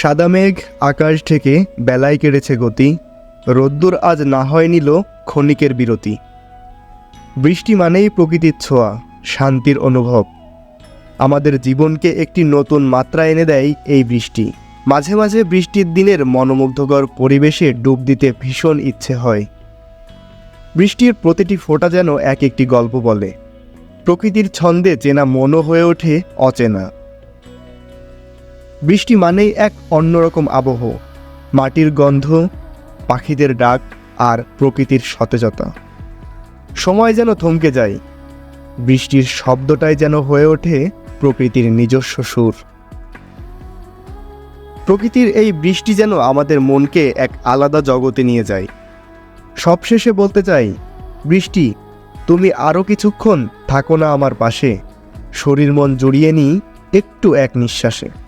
সাদা মেঘ আকাশ থেকে বেলায় কেড়েছে গতি। রোদ্দুর আজ না হয় নিল ক্ষণিকের বিরতি। বৃষ্টি মানেই প্রকৃতির ছোঁয়া, শান্তির অনুভব। আমাদের জীবনকে একটি নতুন মাত্রা এনে দেয় এই বৃষ্টি। মাঝে মাঝে বৃষ্টির দিনের মনোমুগ্ধকর পরিবেশে ডুব দিতে ভীষণ ইচ্ছে হয়। বৃষ্টির প্রতিটি ফোঁটা যেন এক একটি গল্প বলে। প্রকৃতির ছন্দে চেনা মনও হয়ে ওঠে অচেনা। বৃষ্টি মানেই এক অন্যরকম আবহ, মাটির গন্ধ, পাখিদের ডাক আর প্রকৃতির সতেজতা। সময় যেন থমকে যায়, বৃষ্টির শব্দটাই যেন হয়ে ওঠে প্রকৃতির নিজস্ব সুর। প্রকৃতির এই বৃষ্টি যেন আমাদের মনকে এক আলাদা জগতে নিয়ে যায়। সবশেষে বলতে চাই, বৃষ্টি, তুমি আরও কিছুক্ষণ থাকো না আমার পাশে, শরীর মন জড়িয়ে নিই একটু এক নিঃশ্বাসে।